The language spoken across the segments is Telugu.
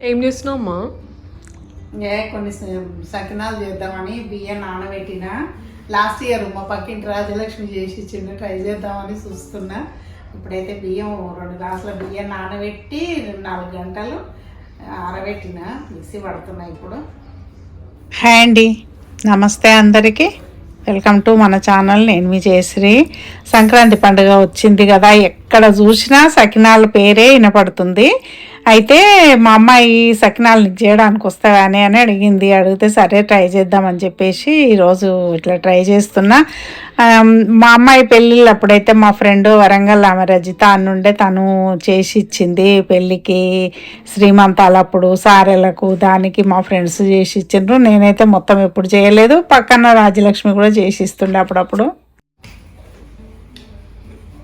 ఏం చేస్తున్నావు అమ్మా ఏ కొన్ని సకినాలు చేద్దామని బియ్యం నానబెట్టిన. లాస్ట్ ఇయర్ మా పక్కింటి రాజలక్ష్మి చేసి ఇచ్చిండు ట్రై చేద్దామని చూస్తున్నా. ఇప్పుడైతే బియ్యం రెండు గ్లాసుల బియ్యం నానబెట్టి నాలుగు గంటలు ఆరబెట్టిన. మిక్సీ పడుతున్నా ఇప్పుడు. హాయ్ అండి. నమస్తే అందరికీ. వెల్కమ్ టు మన ఛానల్. నేను మీ జయశ్రీ. సంక్రాంతి పండుగ వచ్చింది కదా ఎక్కడ చూసినా సకినాల పేరే వినపడుతుంది. అయితే మా అమ్మాయి సకినాలు నీకు చేయడానికి వస్తాయని అని అడిగింది. అడిగితే సరే ట్రై చేద్దామని చెప్పేసి ఈరోజు ఇట్లా ట్రై చేస్తున్నా. మా అమ్మాయి పెళ్ళిళ్ళు అప్పుడైతే మా ఫ్రెండ్ వరంగల్ ఆమె రజిత అన్నుండే తను చేసి ఇచ్చింది పెళ్ళికి శ్రీమంతాలప్పుడు సారెలకు దానికి మా ఫ్రెండ్స్ చేసి ఇచ్చిండ్రు. నేనైతే మొత్తం ఎప్పుడు చేయలేదు. పక్కన రాజలక్ష్మి కూడా చేసి ఇస్తుండే అప్పుడప్పుడు.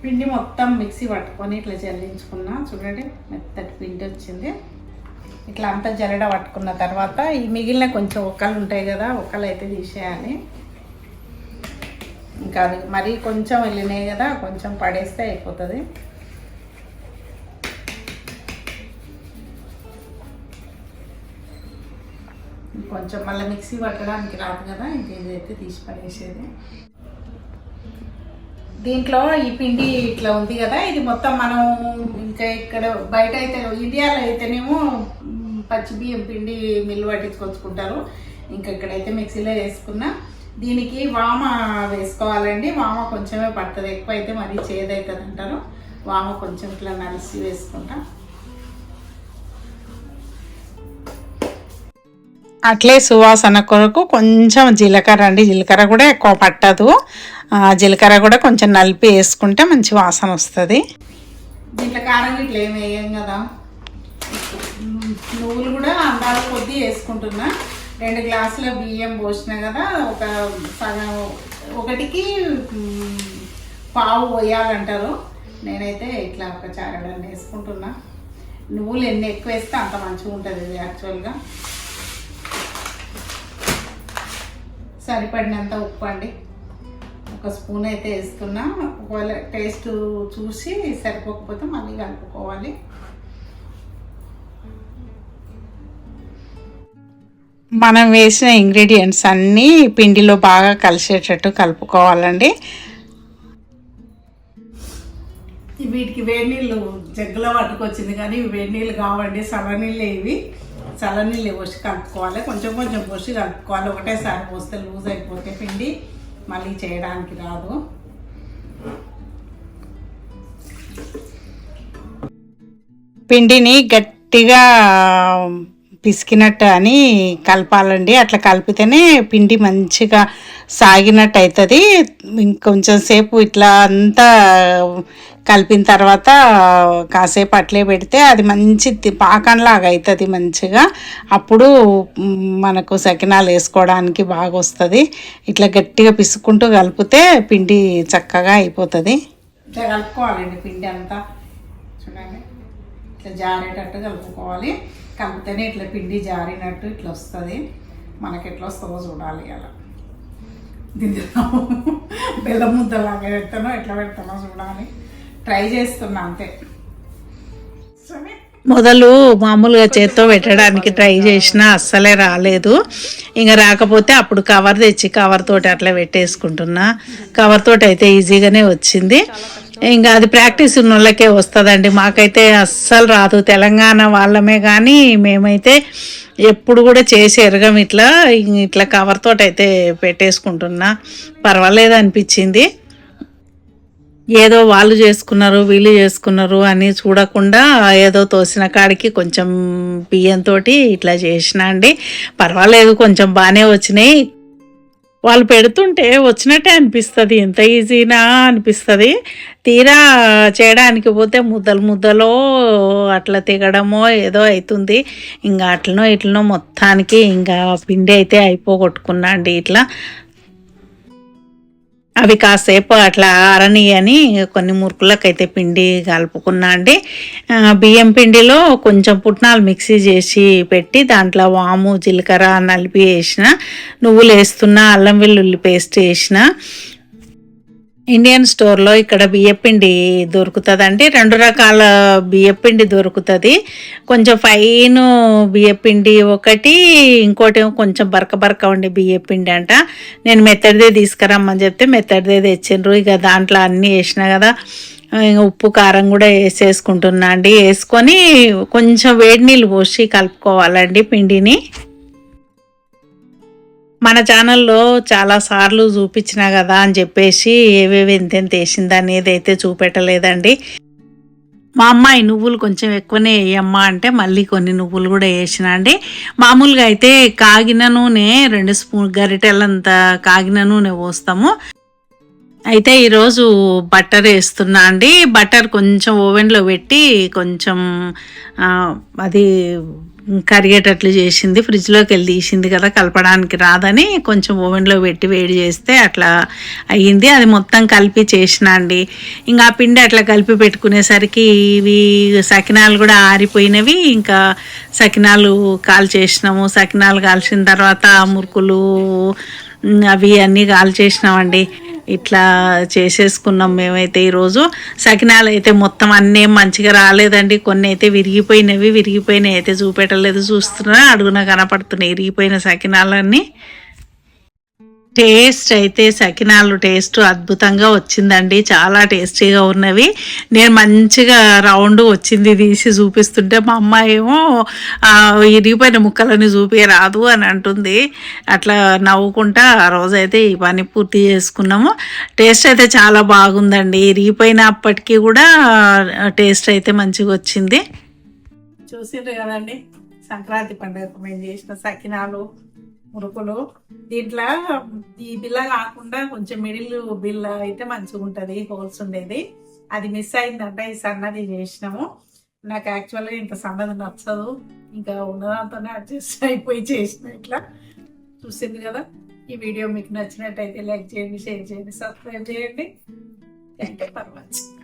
పిండి మొత్తం మిక్సీ పట్టుకొని ఇట్లా జల్లించుకున్నా. చూడండి మెత్తటి పిండి వచ్చింది. ఇట్లా అంతా జల్లడ పట్టుకున్న తర్వాత ఈ మిగిలిన కొంచెం ఒక్కలు ఉంటాయి కదా ఒక్కలు అయితే తీసేయాలి. ఇంకా అది మరీ కొంచెం వెళ్ళినాయి కదా కొంచెం పడేస్తే అయిపోతుంది. కొంచెం మళ్ళీ మిక్సీ పట్టడానికి రాదు కదా ఇంక ఇదైతే తీసి పడేసేది. దీంట్లో ఈ పిండి ఇట్లా ఉంది కదా ఇది మొత్తం మనం ఇంకా ఇక్కడ బయట అయితే ఇండియాలో అయితేనేమో పచ్చి బియ్యం పిండి మిల్లు పట్టించుకొచ్చుకుంటారు. ఇంకా ఇక్కడైతే మిక్సీలో వేసుకున్నా. దీనికి వామ వేసుకోవాలండి. వామ కొంచెమే పడుతుంది ఎక్కువ అయితే మరీ చేదవుతుంది అంటారు వామ కొంచెం ఇట్లా నలిసి వేసుకుంటా. అట్లే సువాసన కొరకు కొంచెం జీలకర్ర అండి. జీలకర్ర కూడా ఎక్కువ పట్టదు. ఆ, జీలకర్ర కూడా కొంచెం నలిపి వేసుకుంటే మంచి వాసన వస్తుంది. దీంట్లో కారం ఇట్లా ఏమి వేయం కదా? నువ్వులు కూడా అందాల కొద్దీ వేసుకుంటున్నా. రెండు గ్లాసుల బియ్యం పోసిన కదా ఒక సగం ఒకటికి పావు పోయాలంటారు. నేనైతే ఇట్లా ఒక చారడాన్ని వేసుకుంటున్నా. నువ్వులు ఎన్ని ఎక్కువ వేస్తే అంత మంచిగా ఉంటుంది ఇది యాక్చువల్గా సరిపడినంత ఉప్పు అండి. ఒక స్పూన్ అయితే వేస్తున్నా ఒకవేళ టేస్ట్ చూసి సరిపోకపోతే మళ్ళీ కలుపుకోవాలి. మనం వేసిన ఇంగ్రీడియంట్స్ అన్నీ పిండిలో బాగా కలిసేటట్టు కలుపుకోవాలండి. వీటికి వేడి నీళ్ళు జగ్గులో పట్టుకొచ్చింది కానీ వేడి నీళ్ళు కావండి చల్లనీళ్ళే ఇవి. చల్లనీళ్ళు పోసి కలుపుకోవాలి. కొంచెం కొంచెం పోసి కలుపుకోవాలి. ఒకటేసారి పోస్తే లూజ్ అయిపోతే పిండి మళ్ళీ చేయడానికి రాదు. పిండిని గట్టిగా పిసికినట్టు అని కలపాలండి. అట్లా కలిపితేనే పిండి మంచిగా సాగినట్టు అవుతుంది ఇంకొంచెం సేపు ఇట్లా అంతా కలిపిన తర్వాత కాసేపు అట్లే పెడితే అది మంచి పాకంలాగా అవుతుంది మంచిగా. అప్పుడు మనకు సకినాలు వేసుకోవడానికి బాగా వస్తుంది ఇట్లా గట్టిగా పిసుక్కుంటూ కలిపితే పిండి చక్కగా అయిపోతుంది. ఇట్లా కలుపుకోవాలండి పిండి అంతా. చూడండి. ఇట్లా జారేటట్టు కలుపుకోవాలి. కలిపితేనే ఇట్లా పిండి జారినట్టు ఇట్లా వస్తుంది. మనకి ఎట్లా వస్తుందో చూడాలి అలా. దీంట్లో బెల్లం ముద్దలాగా పెడతానో ఎట్లా పెడతానో చూడాలి. ట్రై చేస్తున్నా అంతే. సరే మొదలు మామూలుగా చేత్తో పెట్టడానికి ట్రై చేసినా అస్సలే రాలేదు. ఇంకా రాకపోతే అప్పుడు కవర్ తెచ్చి కవర్ తోటి అట్లా పెట్టేసుకుంటున్నా. కవర్ తోటి అయితే ఈజీగానే వచ్చింది. ఇంకా అది ప్రాక్టీస్ ఉన్న వాళ్ళకే వస్తుందండి. మాకైతే అస్సలు రాదు. తెలంగాణ వాళ్ళమే కానీ మేమైతే ఎప్పుడు కూడా చేసి ఎరగం ఇట్లా ఇట్లా కవర్ తోటి అయితే పెట్టేసుకుంటున్నా. పర్వాలేదు అనిపించింది. ఏదో వాళ్ళు చేసుకున్నారు వీళ్ళు చేసుకున్నారు అని చూడకుండా ఏదో తోసిన కాడికి కొంచెం బియ్యంతో ఇట్లా చేసిన అండి. పర్వాలేదు కొంచెం బాగానే వచ్చినాయి. వాళ్ళు పెడుతుంటే వచ్చినట్టే అనిపిస్తుంది. ఎంత ఈజీనా అనిపిస్తుంది. తీరా చేయడానికి పోతే ముద్దలు ముద్దలో అట్లా తిగడమో ఏదో అవుతుంది ఇంకా అట్లనో ఇట్లనో మొత్తానికి ఇంకా పిండి అయితే అయిపోగొట్టుకున్నా అండి ఇట్లా. అవి కాసేపు అట్లా అరని అని కొన్ని మురుకులకైతే పిండి కలుపుకున్నా అండి. బియ్యం పిండిలో కొంచెం పుట్నాలు మిక్సీ చేసి పెట్టి దాంట్లో వాము జీలకర్ర నలిపి వేసిన నువ్వులు వేస్తున్నా అల్లం వెల్లుల్లి పేస్ట్ వేసిన ఇండియన్ స్టోర్లో ఇక్కడ బియ్యపిండి దొరుకుతుందండి. రెండు రకాల బియ్యపిండి దొరుకుతుంది. కొంచెం ఫైన్ బియ్యపిండి ఒకటి ఇంకోటి కొంచెం బరక బరక ఉండే బియ్యపిండి అంట. నేను మెత్తడిదే తీసుకురమ్మని చెప్తే మెత్తడిదే తెచ్చిండ్రు. ఇక దాంట్లో అన్నీ వేసిన కదా ఇంక ఉప్పు కారం కూడా వేసేసుకుంటున్నా అండి. వేసుకొని కొంచెం వేడి నీళ్ళు పోసి కలుపుకోవాలండి పిండిని. మన ఛానల్లో చాలా సార్లు చూపించిన కదా అని చెప్పేసి ఏవేవి ఎంతెంత వేసింది అనేది అయితే చూపెట్టలేదండి. మా అమ్మాయి నువ్వులు కొంచెం ఎక్కువనే వేయమ్మా అంటే మళ్ళీ కొన్ని నువ్వులు కూడా వేసిన అండి. మామూలుగా అయితే కాగిన నూనె రెండు స్పూన్ గరిటెలంత కాగిన నూనె పోస్తాము. అయితే ఈరోజు బట్టర్ వేస్తున్నా అండి. బట్టర్ కొంచెం ఓవెన్లో పెట్టి కొంచెం అది కరిగేటట్లు చేసింది ఫ్రిడ్జ్లోకి వెళ్ళి తీసింది కదా కలపడానికి రాదని కొంచెం ఓవెన్లో పెట్టి వేడి చేస్తే అట్లా అయ్యింది. అది మొత్తం కలిపి చేసిన అండి. ఇంకా ఆ పిండి అట్లా కలిపి పెట్టుకునేసరికి ఇవి సకినాలు కూడా ఆరిపోయినవి. ఇంకా సకినాలు కాల్ చేసినాము. సకినాలు కాల్చిన తర్వాత మురుకులు అవి అన్నీ కాల్ చేసినామండి. ఇట్లా చేసేసుకున్నాం మేమైతే ఈరోజు. సకినాలు అయితే మొత్తం అన్నీ మంచిగా రాలేదండి. కొన్ని అయితే విరిగిపోయినవి విరిగిపోయినవి అయితే చూపెట్టలేదు చూస్తున్నా అడుగున కనపడుతున్నాయి విరిగిపోయిన సకినాలన్నీ. టేస్ట్ అయితే సకినాలు టేస్ట్ అద్భుతంగా వచ్చిందండి. చాలా టేస్టీగా ఉన్నవి. నేను మంచిగా రౌండ్ వచ్చింది తీసి చూపిస్తుంటే మా అమ్మాయి ఏమో ఇరిగిపోయిన ముక్కలని చూపించరాదు అని అంటుంది. అట్లా నవ్వుకుంటా ఆ రోజైతే ఈ పని పూర్తి చేసుకున్నాము. టేస్ట్ అయితే చాలా బాగుందండి. ఇరిగిపోయినప్పటికీ కూడా టేస్ట్ అయితే మంచిగా వచ్చింది. చూసిండ్రు కదండి. సంక్రాంతి పండుగకు మేము చేసిన సకినాలు మురుకులు. దీంట్లో ఈ బిల్ల కాకుండా కొంచెం మిడిల్ బిల్ల అయితే మంచిగా ఉంటుంది హోల్స్ ఉండేది. అది మిస్ అయిందంటే ఈ సన్నది చేసినాము. నాకు యాక్చువల్గా ఇంత సన్నది నచ్చదు. ఇంకా ఉన్నదాంతోనే అడ్జస్ట్ అయిపోయి చేసిన ఇట్లా. చూసింది కదా ఈ వీడియో మీకు నచ్చినట్టయితే లైక్ చేయండి షేర్ చేయండి సబ్స్క్రైబ్ చేయండి. Thank you for watching.